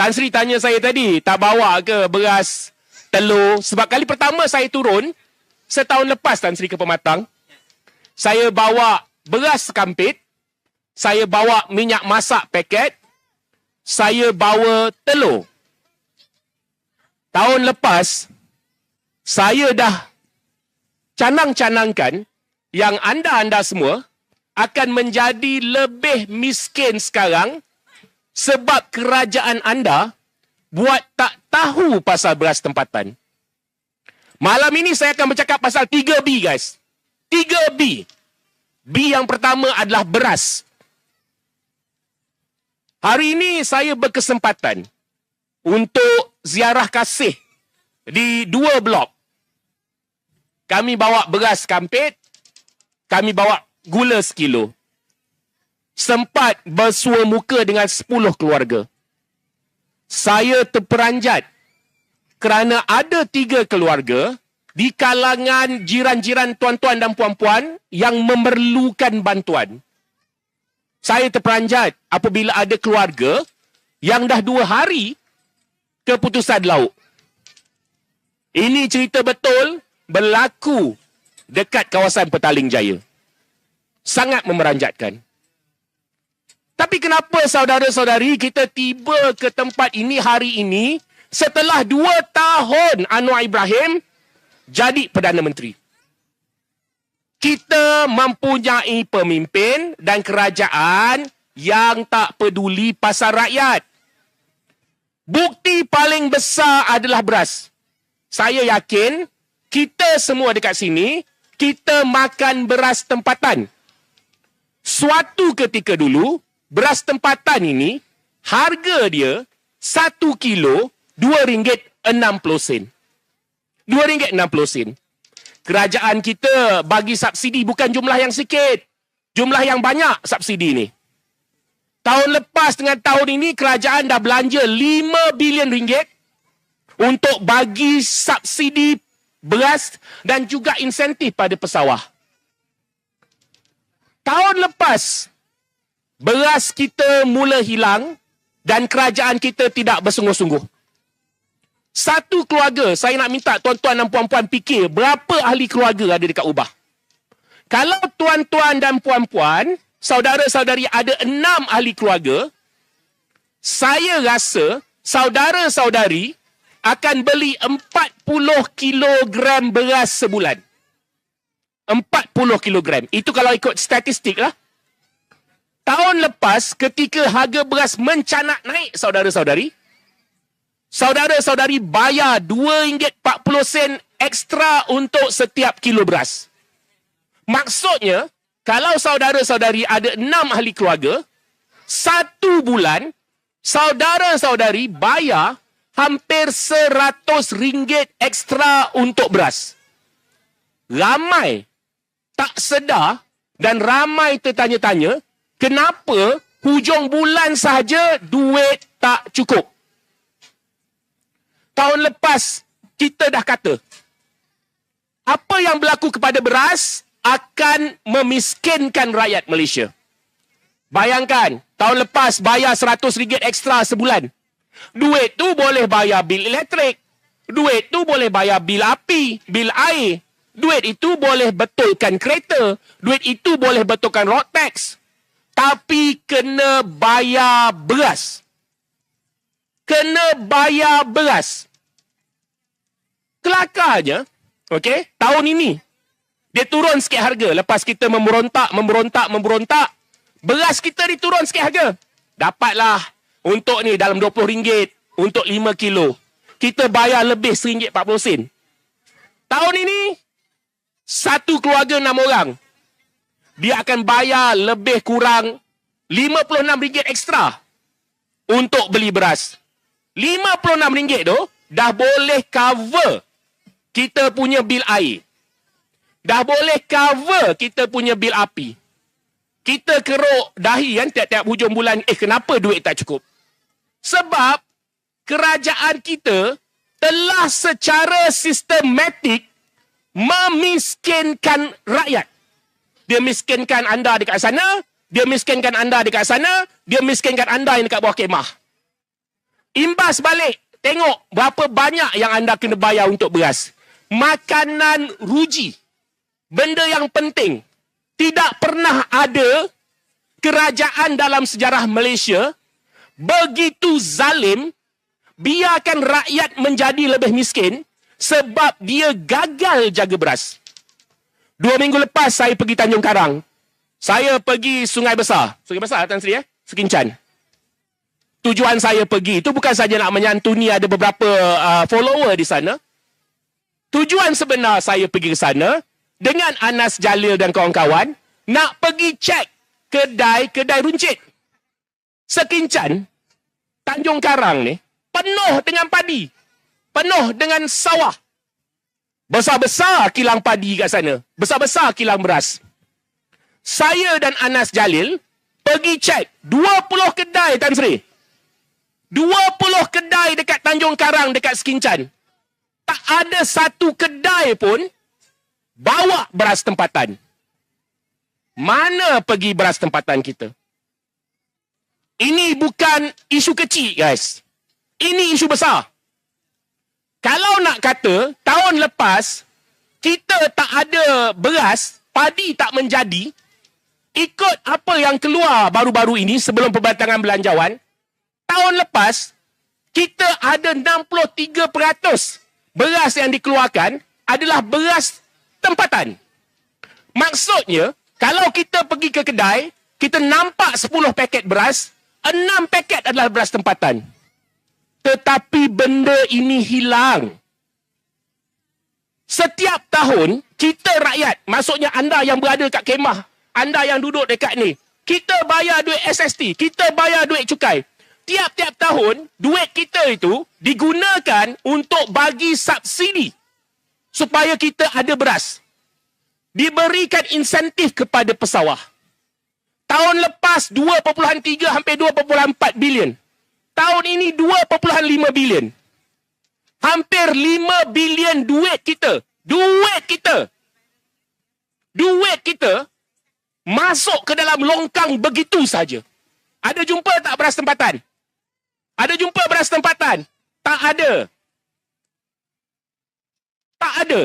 Tan Sri tanya saya tadi, tak bawa ke beras, telur? Sebab kali pertama saya turun, setahun lepas Tan Sri ke Pematang, saya bawa beras sekampit, saya bawa minyak masak paket, saya bawa telur. Tahun lepas, saya dah canang-canangkan yang anda-anda semua akan menjadi lebih miskin sekarang sebab kerajaan anda buat tak tahu pasal beras tempatan. Malam ini saya akan bercakap pasal 3B guys. 3B. B yang pertama adalah beras. Hari ini saya berkesempatan untuk ziarah kasih di dua blok. Kami bawa beras kampit, kami bawa gula sekilo sempat bersua muka dengan 10 keluarga. Saya terperanjat kerana ada tiga keluarga di kalangan jiran-jiran tuan-tuan dan puan-puan yang memerlukan bantuan. Saya terperanjat apabila ada keluarga yang dah dua hari keputusan lauk. Ini cerita betul berlaku dekat kawasan Petaling Jaya. Sangat memeranjatkan. Tapi kenapa saudara-saudari kita tiba ke tempat ini hari ini setelah dua tahun Anwar Ibrahim jadi Perdana Menteri? Kita mempunyai pemimpin dan kerajaan yang tak peduli pasal rakyat. Bukti paling besar adalah beras. Saya yakin kita semua dekat sini, kita makan beras tempatan. Suatu ketika dulu, beras tempatan ini harga dia satu kilo dua ringgit enam puluh sen. Dua ringgit enam puluh sen. Kerajaan kita bagi subsidi bukan jumlah yang sikit. Jumlah yang banyak subsidi ini. Tahun lepas dengan tahun ini kerajaan dah belanja lima bilion ringgit untuk bagi subsidi beras dan juga insentif pada pesawah. Tahun lepas beras kita mula hilang dan kerajaan kita tidak bersungguh-sungguh. Satu keluarga, saya nak minta tuan-tuan dan puan-puan fikir berapa ahli keluarga ada dekat Ubah. Kalau tuan-tuan dan puan-puan, saudara-saudari ada enam ahli keluarga, saya rasa saudara-saudari akan beli 40 kilogram beras sebulan. 40 kilogram. Itu kalau ikut statistik lah. Tahun lepas ketika harga beras mencanak naik saudara-saudari, saudara-saudari bayar RM2.40 ekstra untuk setiap kilo beras. Maksudnya, kalau saudara-saudari ada enam ahli keluarga, satu bulan, saudara-saudari bayar hampir RM100 ekstra untuk beras. Ramai tak sedar dan ramai tertanya-tanya, Kenapa hujung bulan saja duit tak cukup? Tahun lepas kita dah kata apa yang berlaku kepada beras akan memiskinkan rakyat Malaysia. Bayangkan, tahun lepas bayar RM100 ekstra sebulan. Duit tu boleh bayar bil elektrik. Duit tu boleh bayar bil api, bil air. Duit itu boleh betulkan kereta. Duit itu boleh betulkan road tax tapi kena bayar beras. Kena bayar beras. Kelakarnya, okey, tahun ini dia turun sikit harga lepas kita memberontak, memberontak, memberontak. Beras kita diturun sikit harga. Dapatlah untuk ni dalam RM20 untuk 5 kilo. Kita bayar lebih RM1.40. Tahun ini, satu keluarga enam orang dia akan bayar lebih kurang RM56 ekstra untuk beli beras. RM56 tu dah boleh cover kita punya bil air. Dah boleh cover kita punya bil api. Kita keruk dahi kan tiap-tiap hujung bulan. Eh kenapa duit tak cukup? Sebab kerajaan kita telah secara sistematik memiskinkan rakyat. Dia miskinkan anda dekat sana, dia miskinkan anda dekat sana, dia miskinkan anda yang dekat bawah kemah. Imbas balik. Tengok berapa banyak yang anda kena bayar untuk beras. Makanan ruji. Benda yang penting. Tidak pernah ada kerajaan dalam sejarah Malaysia begitu zalim biarkan rakyat menjadi lebih miskin sebab dia gagal jaga beras. Dua minggu lepas saya pergi Tanjung Karang. Saya pergi Sungai Besar. Sungai Besar Tan Sri eh? Sekincan. Tujuan saya pergi itu bukan saja nak menyantuni ada beberapa uh, follower di sana. Tujuan sebenar saya pergi ke sana dengan Anas Jalil dan kawan-kawan nak pergi cek kedai-kedai runcit. Sekincan, Tanjung Karang ni, penuh dengan padi. Penuh dengan sawah. Besar-besar kilang padi kat sana. Besar-besar kilang beras. Saya dan Anas Jalil pergi cek 20 kedai Tan Sri. 20 kedai dekat Tanjung Karang dekat Sekincan. Tak ada satu kedai pun bawa beras tempatan. Mana pergi beras tempatan kita? Ini bukan isu kecil guys. Ini isu besar. Kalau nak kata tahun lepas kita tak ada beras, padi tak menjadi, ikut apa yang keluar baru-baru ini sebelum perbatangan belanjawan, tahun lepas kita ada 63% beras yang dikeluarkan adalah beras tempatan. Maksudnya, kalau kita pergi ke kedai, kita nampak 10 paket beras, 6 paket adalah beras tempatan. Tetapi benda ini hilang. Setiap tahun, kita rakyat, maksudnya anda yang berada kat kemah, anda yang duduk dekat ni, kita bayar duit SST, kita bayar duit cukai. Tiap-tiap tahun, duit kita itu digunakan untuk bagi subsidi supaya kita ada beras. Diberikan insentif kepada pesawah. Tahun lepas 2.3 hampir 2.4 bilion tahun ini 2.5 bilion. Hampir 5 bilion duit kita. Duit kita. Duit kita masuk ke dalam longkang begitu saja. Ada jumpa tak beras tempatan? Ada jumpa beras tempatan? Tak ada. Tak ada.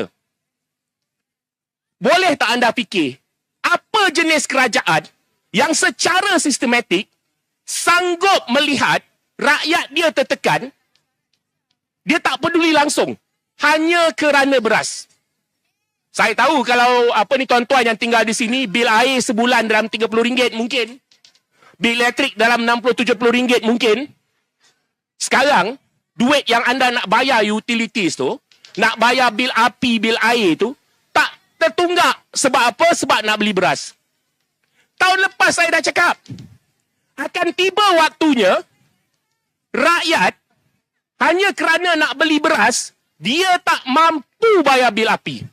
Boleh tak anda fikir apa jenis kerajaan yang secara sistematik sanggup melihat rakyat dia tertekan, dia tak peduli langsung. Hanya kerana beras. Saya tahu kalau apa ni tuan-tuan yang tinggal di sini, bil air sebulan dalam RM30 mungkin. Bil elektrik dalam RM60-70 mungkin. Sekarang, duit yang anda nak bayar utilities tu, nak bayar bil api, bil air tu, tak tertunggak. Sebab apa? Sebab nak beli beras. Tahun lepas saya dah cakap, akan tiba waktunya, rakyat hanya kerana nak beli beras, dia tak mampu bayar bil api.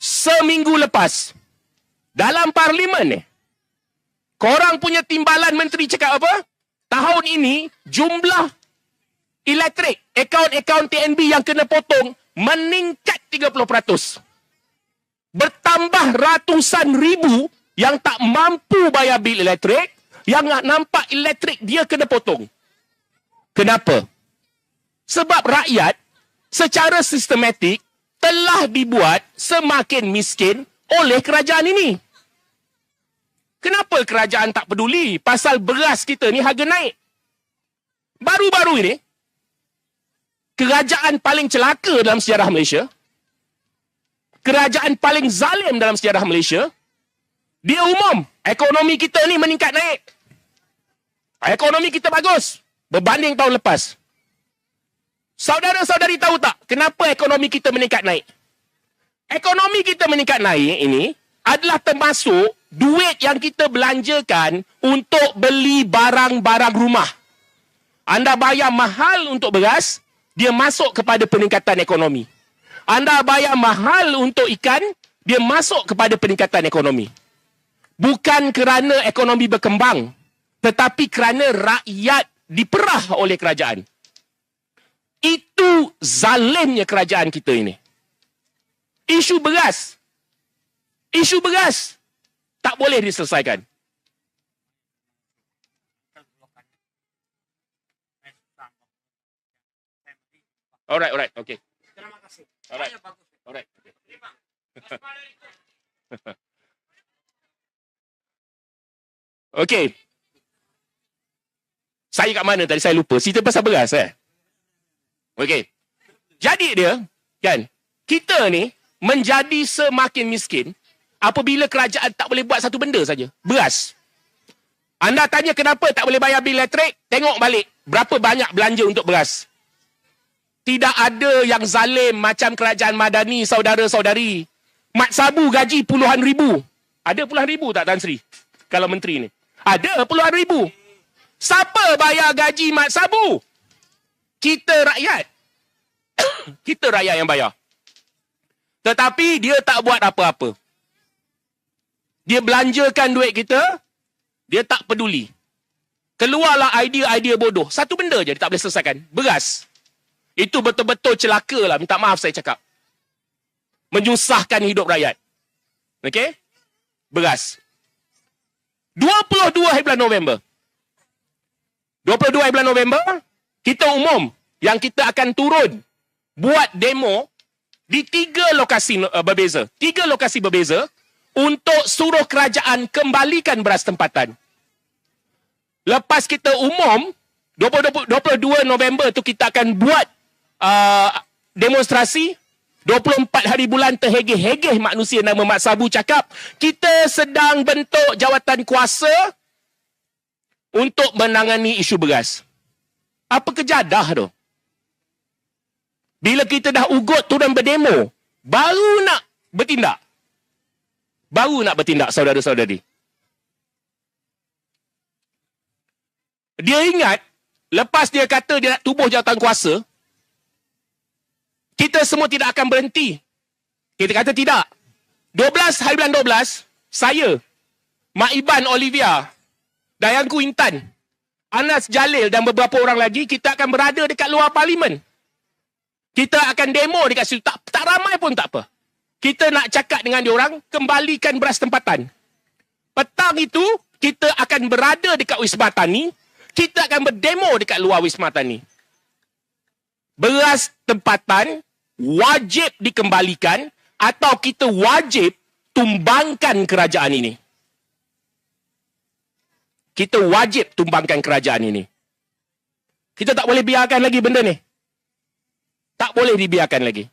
Seminggu lepas, dalam parlimen ni, korang punya timbalan menteri cakap apa? Tahun ini, jumlah elektrik, akaun-akaun TNB yang kena potong meningkat 30%. Bertambah ratusan ribu yang tak mampu bayar bil elektrik yang nampak elektrik dia kena potong. Kenapa? Sebab rakyat secara sistematik telah dibuat semakin miskin oleh kerajaan ini. Kenapa kerajaan tak peduli pasal beras kita ni harga naik? Baru-baru ini, kerajaan paling celaka dalam sejarah Malaysia, kerajaan paling zalim dalam sejarah Malaysia, dia umum ekonomi kita ni meningkat naik. Ekonomi kita bagus berbanding tahun lepas. Saudara-saudari tahu tak kenapa ekonomi kita meningkat naik? Ekonomi kita meningkat naik ini adalah termasuk duit yang kita belanjakan untuk beli barang-barang rumah. Anda bayar mahal untuk beras, dia masuk kepada peningkatan ekonomi. Anda bayar mahal untuk ikan, dia masuk kepada peningkatan ekonomi. Bukan kerana ekonomi berkembang, tetapi kerana rakyat diperah oleh kerajaan. Itu zalimnya kerajaan kita ini. Isu beras. Isu beras. Tak boleh diselesaikan. Alright, alright. Okay. Terima kasih. Alright. Alright. Okay. Terima. Saya kat mana tadi? Saya lupa. Cerita pasal beras eh? Okey. Jadi dia, kan, kita ni menjadi semakin miskin apabila kerajaan tak boleh buat satu benda saja. Beras. Anda tanya kenapa tak boleh bayar bil elektrik? Tengok balik. Berapa banyak belanja untuk beras? Tidak ada yang zalim macam kerajaan Madani, saudara-saudari. Mat Sabu gaji puluhan ribu. Ada puluhan ribu tak Tan Sri? Kalau menteri ni. Ada puluhan ribu. Siapa bayar gaji Mat Sabu? Kita rakyat. Kita rakyat yang bayar. Tetapi dia tak buat apa-apa. Dia belanjakan duit kita, dia tak peduli. Keluarlah idea-idea bodoh. Satu benda je dia tak boleh selesaikan. Beras. Itu betul-betul celaka lah. Minta maaf saya cakap. Menyusahkan hidup rakyat. Okey? Beras. 22 hari bulan November. 22 hari bulan November, kita umum yang kita akan turun buat demo di tiga lokasi uh, berbeza. Tiga lokasi berbeza untuk suruh kerajaan kembalikan beras tempatan. Lepas kita umum, 20, 22 November tu kita akan buat uh, demonstrasi 24 hari bulan terhegeh-hegeh manusia nama Mat Sabu cakap kita sedang bentuk jawatan kuasa untuk menangani isu beras. Apa kejadah tu? Bila kita dah ugut turun berdemo, baru nak bertindak. Baru nak bertindak saudara-saudari. Dia ingat, lepas dia kata dia nak tubuh jawatan kuasa, kita semua tidak akan berhenti. Kita kata tidak. 12 hari bulan 12, saya, Mak Iban Olivia, Dayanku Intan, Anas Jalil dan beberapa orang lagi, kita akan berada dekat luar parlimen. Kita akan demo dekat situ. Tak, tak ramai pun tak apa. Kita nak cakap dengan diorang, kembalikan beras tempatan. Petang itu, kita akan berada dekat Wisma Tani, kita akan berdemo dekat luar Wisma Tani. Beras tempatan wajib dikembalikan atau kita wajib tumbangkan kerajaan ini. Kita wajib tumbangkan kerajaan ini. Kita tak boleh biarkan lagi benda ni. Tak boleh dibiarkan lagi.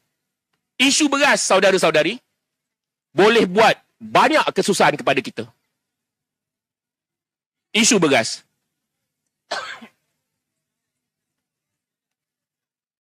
Isu beras, saudara-saudari, boleh buat banyak kesusahan kepada kita. Isu beras.